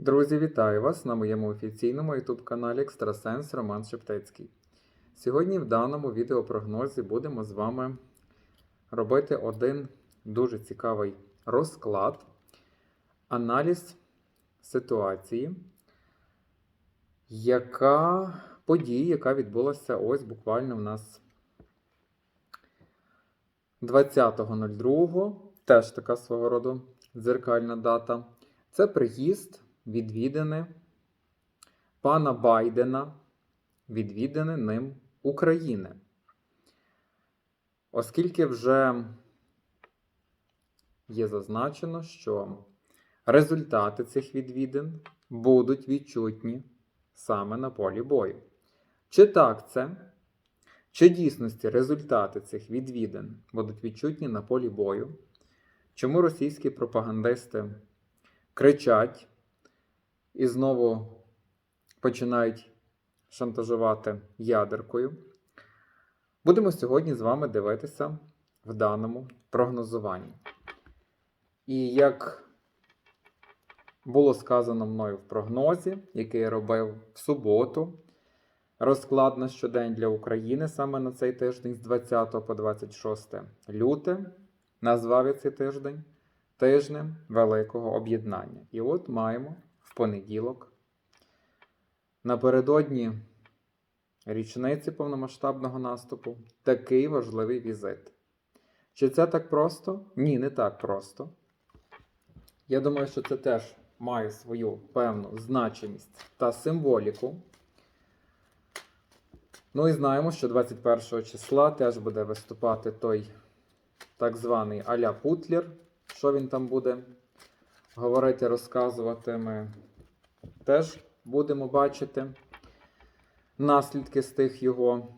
Друзі, вітаю вас на моєму офіційному YouTube каналі Екстрасенс Роман Шептицький. Сьогодні в даному відеопрогнозі будемо з вами робити один дуже цікавий розклад, аналіз ситуації, яка подія, яка відбулася ось буквально в нас 20.02, теж така свого роду дзеркальна дата. Це приїзд відвідини пана Байдена, відвідини ним України. Оскільки вже є зазначено, що результати цих відвідин будуть відчутні саме на полі бою. Чи так це? Чи дійсності результати цих відвідин будуть відчутні на полі бою? Чому російські пропагандисти кричать і знову починають шантажувати ядеркою? Будемо сьогодні з вами дивитися в даному прогнозуванні. І як було сказано мною в прогнозі, який я робив в суботу, розклад на щодень для України саме на цей тиждень з 20 по 26 люте, назвав я цей тиждень тижнем Великого Об'єднання. І от маємо понеділок, напередодні річниці повномасштабного наступу, такий важливий візит. Чи це так просто? Ні, не так просто. Я думаю, що це теж має свою певну значимість та символіку. Ну і знаємо, що 21 числа теж буде виступати той так званий Аля Путлер. Що він там буде говорити, розказувати, ми теж будемо бачити наслідки з тих його,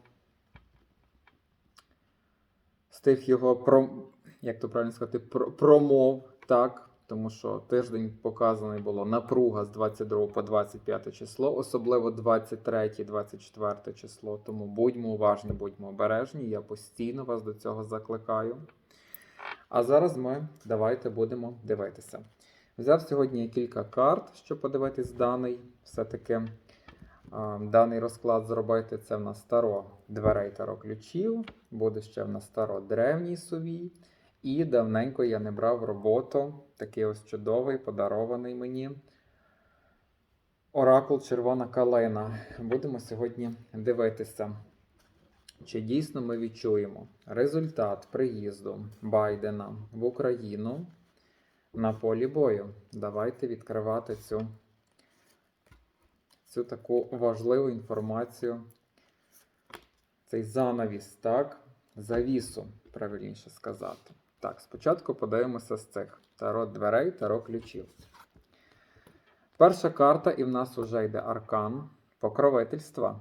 з тих його пром, як то правильно сказати, промов, так. Тому що тиждень показаний було напруга з 22 по 25 число, особливо 23-24 число. Тому будьмо уважні, будьмо обережні. Я постійно вас до цього закликаю. А зараз ми давайте будемо дивитися. Взяв сьогодні кілька карт, щоб подивитись даний. Все-таки даний розклад зробити. Це в нас старо дверей таро ключів, буде ще в нас старо древній сувій. І давненько я не брав роботу. Такий ось чудовий, подарований мені. Оракул Червона калина. Будемо сьогодні дивитися, чи дійсно ми відчуємо результат приїзду Байдена в Україну на полі бою. Давайте відкривати цю, цю таку важливу інформацію. Цей занавіс, так? Завісу, правильніше сказати. Так, спочатку подивимося з цих таро дверей, таро ключів. Перша карта, і в нас вже йде аркан покровительства.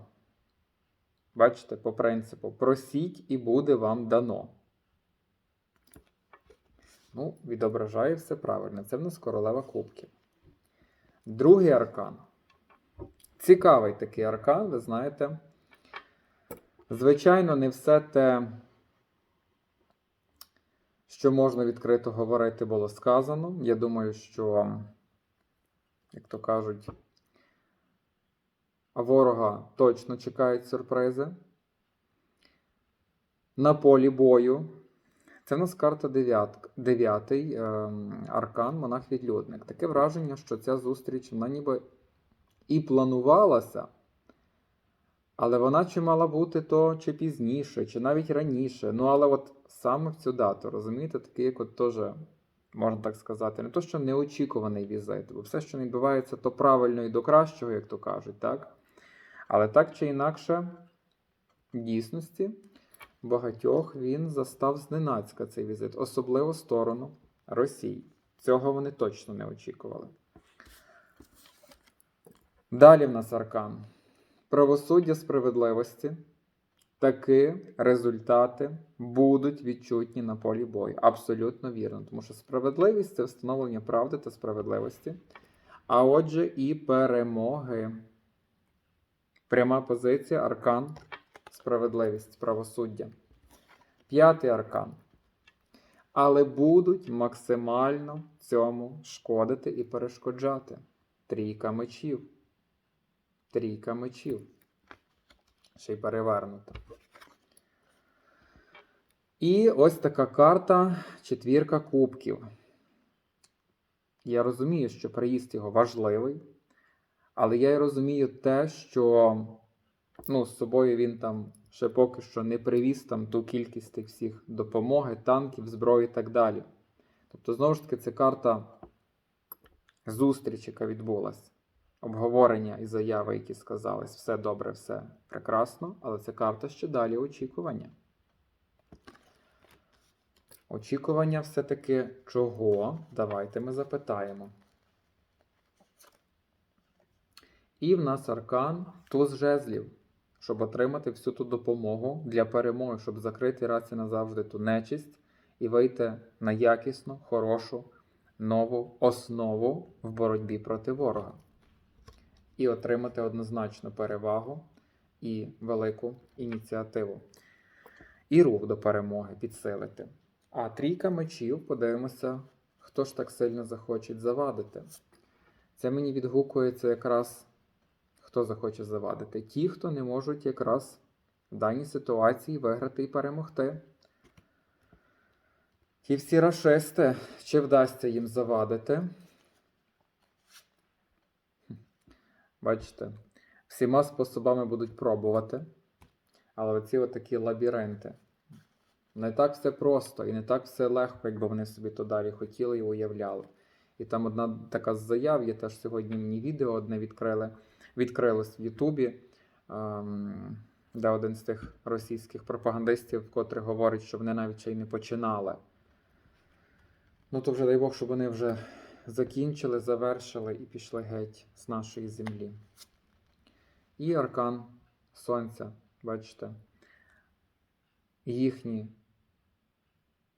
Бачите, по принципу, просіть і буде вам дано. Ну, відображає все правильно. Це в нас королева кубків. Другий аркан. Цікавий такий аркан, ви знаєте. Звичайно, не все те, що можна відкрито говорити, було сказано. Я думаю, що, як то кажуть, ворога точно чекають сюрпризи. На полі бою. Це в нас карта 9, 9 аркан, монах-відлюдник. Таке враження, що ця зустріч вона ніби і планувалася, але вона чи мала бути то чи пізніше, чи навіть раніше. Ну, але от саме в цю дату, розумієте, такий, як от теж, можна так сказати, не то, що неочікуваний візит, бо все, що не відбувається, то правильно і до кращого, як то кажуть, так? Але так чи інакше, в дійсності багатьох він застав зненацька цей візит, особливо сторону Росії. Цього вони точно не очікували. Далі в нас аркан. Правосуддя справедливості. Такі результати будуть відчутні на полі бою. Абсолютно вірно. Тому що справедливість це встановлення правди та справедливості. А отже, і перемоги. Пряма позиція, аркан, справедливість, правосуддя. П'ятий аркан. Але будуть максимально цьому шкодити і перешкоджати. Трійка мечів. Трійка мечів. Ще й перевернута. І ось така карта четвірка кубків. Я розумію, що приїзд його важливий, але я й розумію те, що ну, з собою він там ще поки що не привіз там ту кількість тих всіх допомоги, танків, зброї і так далі. Тобто, знову ж таки, це карта зустріч, яка відбулася. Обговорення і заяви, які сказались, все добре, все прекрасно, але це карта ще далі очікування. Очікування все-таки чого? Давайте ми запитаємо. І в нас аркан туз жезлів, щоб отримати всю ту допомогу для перемоги, щоб закрити раз і назавжди ту нечисть і вийти на якісну, хорошу, нову основу в боротьбі проти ворога. І отримати однозначну перевагу і велику ініціативу. І рух до перемоги підсилити. А трійка мечів, подивимося, хто ж так сильно захоче завадити. Це мені відгукується якраз хто захоче завадити. Ті, хто не можуть якраз в даній ситуації виграти і перемогти. Ті всі рашисти, чи вдасться їм завадити? Бачите, всіма способами будуть пробувати. Але оці отакі лабіринти. Не так все просто і не так все легко, якби вони собі то далі хотіли і уявляли. І там одна така з заяв, є теж сьогодні мені відео одне відкрили, відкрилось в Ютубі, ем, де один з тих російських пропагандистів, котрий говорить, що вони навіть ще й не починали. Ну то вже дай Бог, щоб вони вже закінчили, завершили і пішли геть з нашої землі. І аркан Сонця, бачите, їхні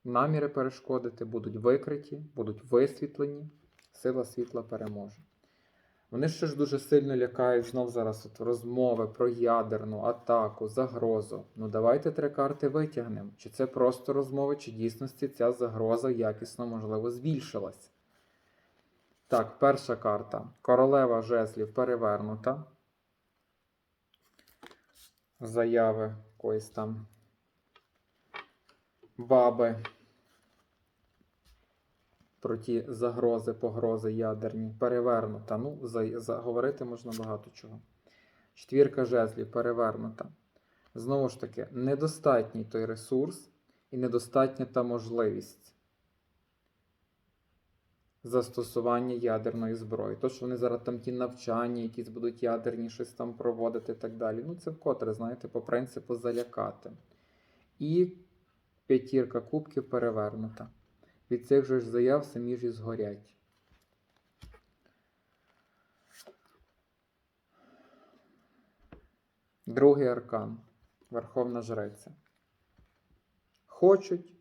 наміри перешкодити будуть викриті, будуть висвітлені, сила світла переможе. Вони ще ж дуже сильно лякають знов зараз от розмови про ядерну атаку, загрозу. Ну давайте три карти витягнемо. Чи це просто розмови, чи дійсності ця загроза якісно, можливо, збільшилась. Так, перша карта. Королева жезлів перевернута. Заяви якоїсь там баби про ті загрози, погрози ядерні, перевернута. Ну, за, заговорити можна багато чого. Четвірка жезлів перевернута. Знову ж таки, недостатній той ресурс і недостатня та можливість застосування ядерної зброї. То, що вони зараз там ті навчання, якісь будуть ядерні, щось там проводити і так далі. Ну, це вкотре, знаєте, по принципу залякати. І п'ятірка кубків перевернута. Від цих же ж заяв самі ж і згорять. Другий аркан. Верховна Жреця. Хочуть,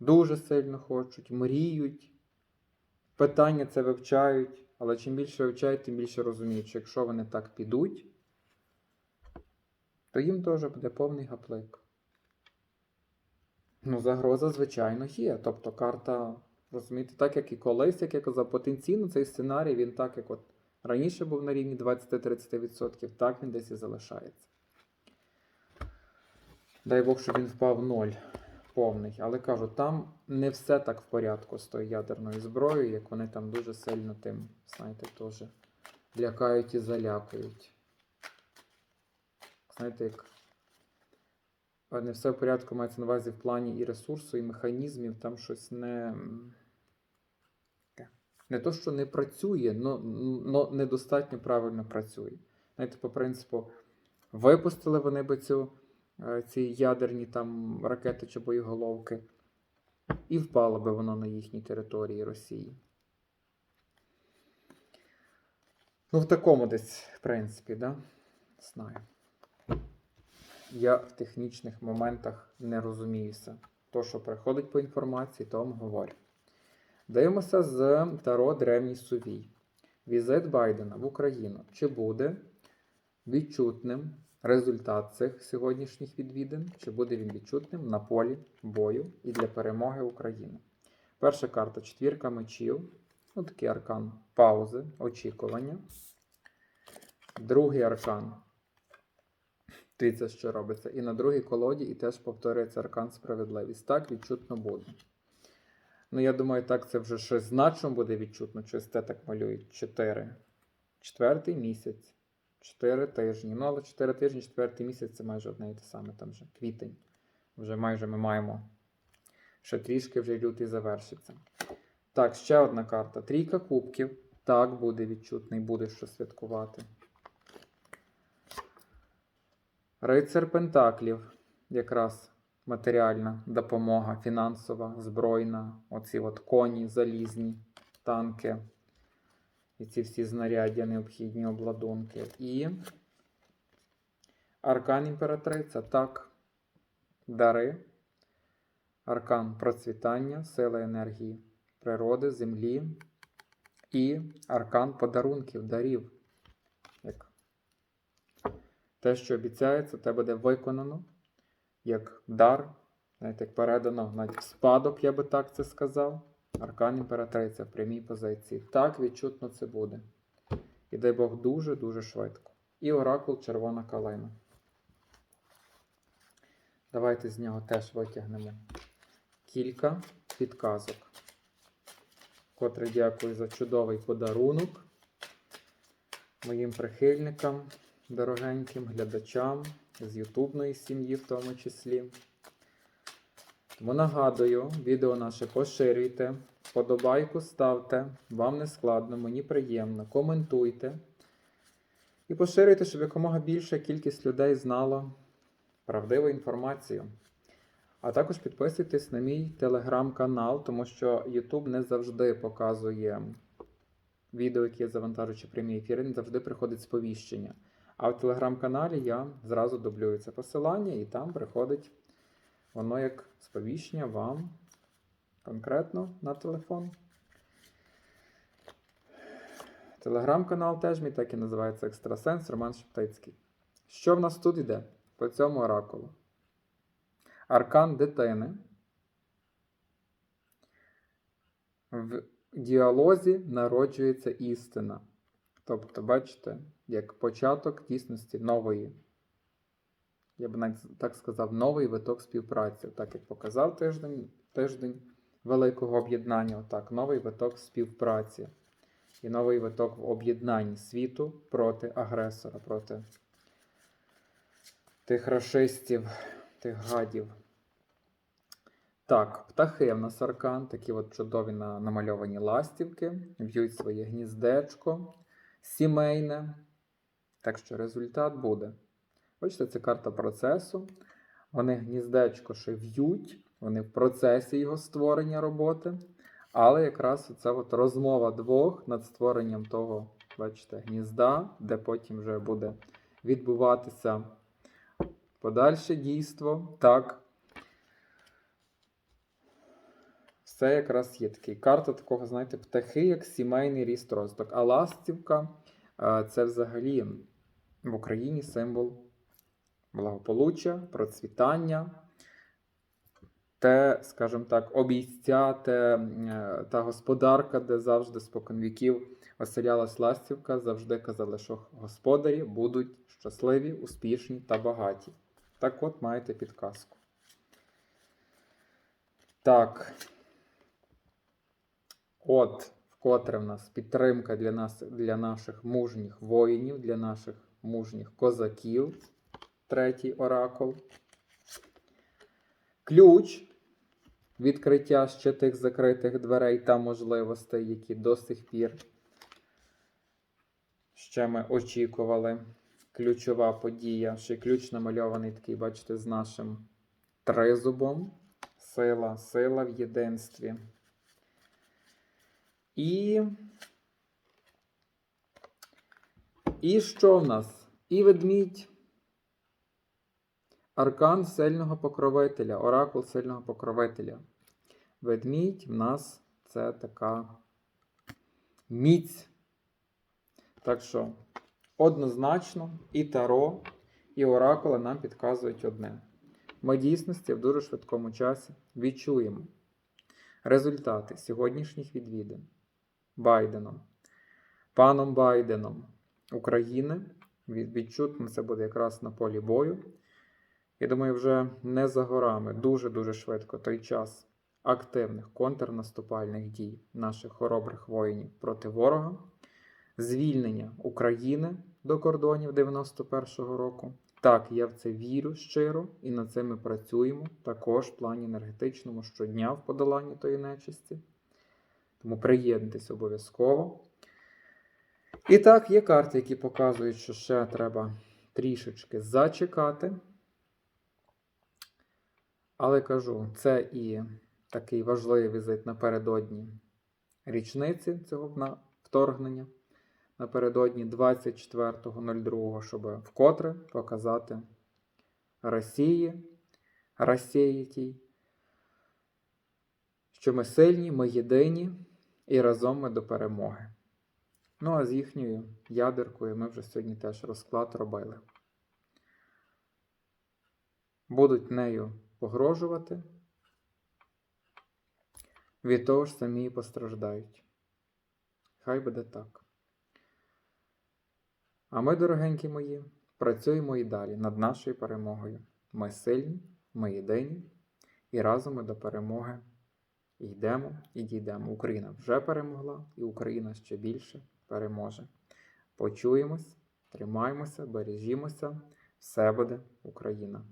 дуже сильно хочуть, мріють. Питання це вивчають, але чим більше вивчають, тим більше розуміють, що якщо вони так підуть, то їм теж буде повний гаплик. Ну, загроза, звичайно, є. Тобто карта, розумієте, так як і колись, як я казав, потенційно цей сценарій, він так, як от раніше був на рівні 20-30%, так він десь і залишається. Дай Бог, щоб він впав в ноль повний. Але кажу, там не все так в порядку з тою ядерною зброєю, як вони там дуже сильно тим, знаєте, теж лякають і залякають. Знаєте, як не все в порядку мається на увазі в плані і ресурсу, і механізмів, там щось не. Не то, що не працює, але недостатньо правильно працює. Знаєте, по принципу, випустили вони би цю, е, ці ядерні там ракети чи боєголовки, і впало би воно на їхній території Росії. Ну, в такому десь, в принципі, да? Знаю. Я в технічних моментах не розуміюся. То, що приходить по інформації, то вам говорю. Дивимося з Таро Древній Сувій. Візит Байдена в Україну. Чи буде відчутним результат цих сьогоднішніх відвідин? Чи буде він відчутним на полі бою і для перемоги України? Перша карта четвірка мечів. Ну, такий аркан паузи, очікування. Другий аркан. Дивіться, що робиться. І на другій колоді, і теж повторюється аркан справедливість. Так, відчутно буде. Ну, я думаю, так це вже щось значно буде відчутно, щось те так малюють. Чотири. Четвертий місяць. Чотири тижні. Ну, але чотири тижні, четвертий місяць це майже одне і те саме. Там вже квітень. Вже майже ми маємо. Ще трішки вже лютий завершиться. Так, ще одна карта. Трійка кубків. Так, буде відчутний, буде що святкувати. Рицар Пентаклів. Якраз матеріальна допомога, фінансова, збройна. Оці от коні, залізні, танки. І ці всі знаряддя, необхідні обладунки. І Аркан імператриця. Так. Дари. Аркан процвітання, сили енергії природи, землі і аркан подарунків, дарів. Те, що обіцяється, те буде виконано як дар, навіть як передано навіть в спадок, я би так це сказав. Аркан імператриця в прямій позиції. Так відчутно це буде. І дай Бог дуже-дуже швидко. І оракул червона калина. Давайте з нього теж витягнемо кілька підказок. Котре дякую за чудовий подарунок моїм прихильникам, дорогеньким глядачам з ютубної сім'ї, в тому числі. Тому нагадую, відео наше поширюйте, подобайку ставте, вам не складно, мені приємно, коментуйте. І поширюйте, щоб якомога більша кількість людей знала правдиву інформацію. А також підписуйтесь на мій телеграм-канал, тому що YouTube не завжди показує відео, які я завантажу чи прямі ефіри, не завжди приходить сповіщення. А в телеграм-каналі я зразу дублюю це посилання, і там приходить воно як сповіщення вам конкретно на телефон. Телеграм-канал теж мій так і називається Екстрасенс Роман Шептицький. Що в нас тут йде по цьому оракулу? Аркан дитини. В діалозі народжується істина. Тобто, бачите, як початок дійсності нової, я б навіть так сказав, новий виток співпраці. Так як показав тиждень, тиждень великого об'єднання, отак, новий виток співпраці. І новий виток в об'єднанні світу проти агресора, проти тих расистів, тих гадів. Так, птахи в нас аркан, такі от чудові на- намальовані ластівки, в'ють своє гніздечко сімейне. Так що результат буде. Бачите, це карта процесу. Вони гніздечко ще в'ють, вони в процесі його створення роботи. Але якраз це розмова двох над створенням того, бачите, гнізда, де потім вже буде відбуватися подальше дійство. Так. Це якраз є такий карта такого, знаєте, птахи, як сімейний ріст розвиток. А ластівка е, це взагалі в Україні символ благополуччя, процвітання. Те, скажімо так, обійстя, те, е, та господарка, де завжди споконвіків оселялась ластівка, завжди казали, що господарі будуть щасливі, успішні та багаті. Так от маєте підказку. Так. От, вкотре в нас підтримка для нас, для наших мужніх воїнів, для наших мужніх козаків. Третій оракул. Ключ відкриття ще тих закритих дверей та можливостей, які до сих пір ще ми очікували. Ключова подія. Ще ключ намальований такий, бачите, з нашим тризубом. Сила, сила в єдинстві. І. І що в нас? І ведмідь. Аркан сильного покровителя, оракул сильного покровителя. Ведмідь в нас це така міць. Так що, однозначно, і таро, і оракули нам підказують одне. Ми дійсності в дуже швидкому часі відчуємо результати сьогоднішніх відвідин. Байденом, паном Байденом України. Відчутно це буде якраз на полі бою. Я думаю, вже не за горами, дуже-дуже швидко той час активних контрнаступальних дій наших хоробрих воїнів проти ворога, звільнення України до кордонів 91-го року. Так, я в це вірю щиро, і над цим ми працюємо також в плані енергетичному щодня в подоланні тої нечисті. Тому приєднуйтесь обов'язково. І так, є карти, які показують, що ще треба трішечки зачекати. Але кажу, це і такий важливий візит напередодні річниці цього вторгнення, напередодні 24.02, щоб вкотре показати Росії, Росії тій, що ми сильні, ми єдині і разом ми до перемоги. Ну, а з їхньою ядеркою ми вже сьогодні теж розклад робили. Будуть нею погрожувати, від того ж самі постраждають. Хай буде так. А ми, дорогенькі мої, працюємо і далі над нашою перемогою. Ми сильні, ми єдині, і разом ми до перемоги йдемо і дійдемо. Україна вже перемогла, і Україна ще більше переможе. Почуємось, тримаємося, бережімося. Все буде Україна!